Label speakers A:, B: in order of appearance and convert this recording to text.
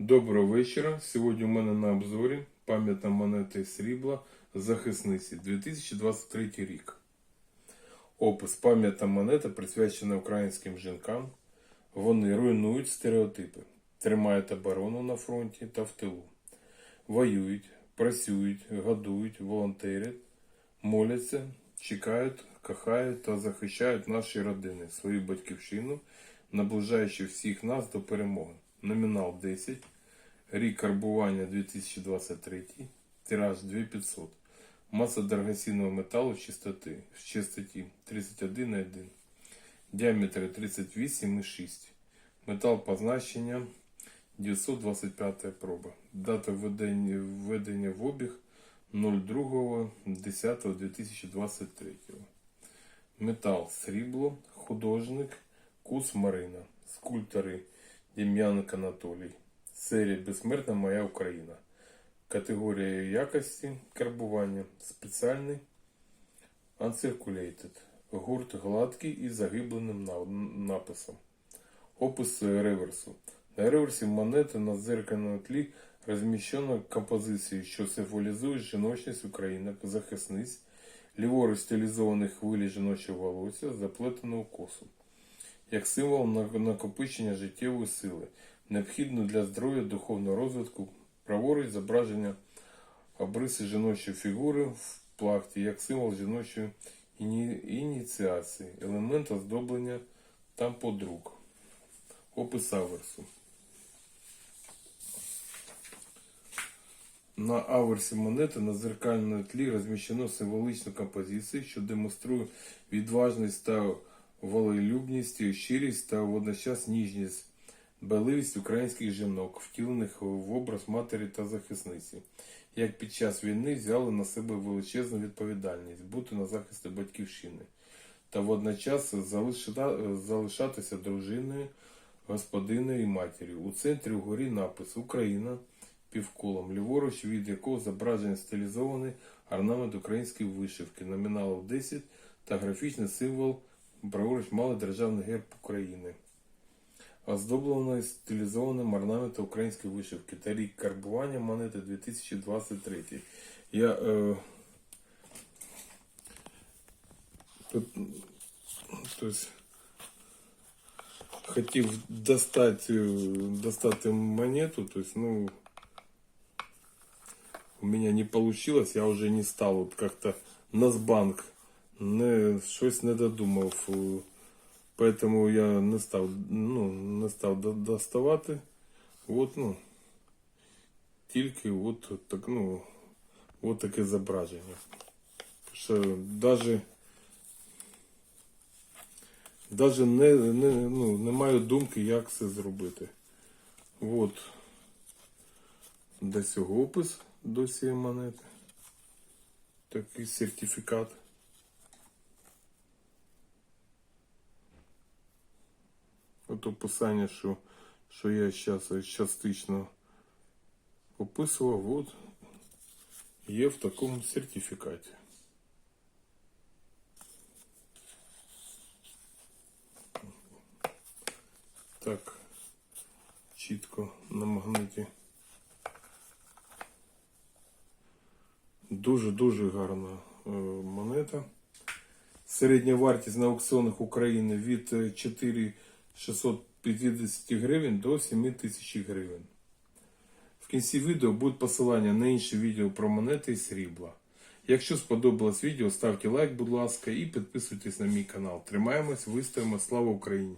A: Доброго вечора. Сьогодні у мене на обзорі пам'ятна монета срібла захисниці 2023 рік. Опис пам'ятна монета присвячена українським жінкам. Вони руйнують стереотипи, тримають оборону на фронті та в тилу, воюють, працюють, годують, волонтерять, моляться, чекають, кохають та захищають наші родини, свою батьківщину, наближаючи всіх нас до перемоги. Номінал 10, рік карбування 2023, тираж 2500, маса дорогоцінного металу чистоти, в чистоті 31 на 1, діаметр 38,6, метал позначення 925 проба, дата введення, введення в обіг 02.10.2023. Метал срібло, художник Кус Марина, скульптори Дем'яненко Анатолій. Серія Безсмертна моя Україна. Категорія якості карбування спеціальний Uncirculated. Гурт гладкий із загибленим написом. Опис реверсу. На реверсі монети на дзеркальному тлі розміщено композиції, що символізують жіночність України, захисниць, ліворуч стилізовані хвилі жіночого волосся, заплетеного косу як символ накопичення життєвої сили, необхідно для здоров'я духовного розвитку, праворуч зображення обриси жіночої фігури в плахті, як символ жіночої іні- ініціації, елемент оздоблення та подруг. Опис аверсу. На аверсі монети на зеркальному тлі розміщено символічну композицію, що демонструє відважність та волелюбність, щирість та водночас ніжність, дбайливість українських жінок, втілених в образ матері та захисниці, як під час війни взяли на себе величезну відповідальність бути на захисті батьківщини та водночас залишатися дружиною, господиною і матір'ю. У центрі вгорі напис Україна півколом, ліворуч, від якого зображення стилізований орнамент української вишивки, номіналів 10 та графічний символ праворуч малий державний герб України. Оздоблено і стилізованим орнаментом української вишивки та рік карбування монети 2023. Я е, тут, то хотів достати, достати монету, то есть, ну, у меня не получилось, я уже не стал вот как-то Нацбанк не щось не додумав. е, Поэтому я не став, ну, не став доставати. От, ну, тільки от, так, ну, от таке зображення. Що даже, даже не, не, ну, не маю думки, як це зробити. От. Цього опис до цієї монети. Такий сертифікат. От описання, що що я зараз е, частично описував, от є в такому сертифікаті. Так, чітко на магниті. Дуже-дуже гарна е, монета. Середня вартість на аукціонах України від е, 4 650 гривень до 7000 гривень. В кінці відео будуть посилання на інші відео про монети і срібла. Якщо сподобалось відео, ставте лайк, будь ласка, і підписуйтесь на мій канал. Тримаємось, вистоїмо, слава Україні!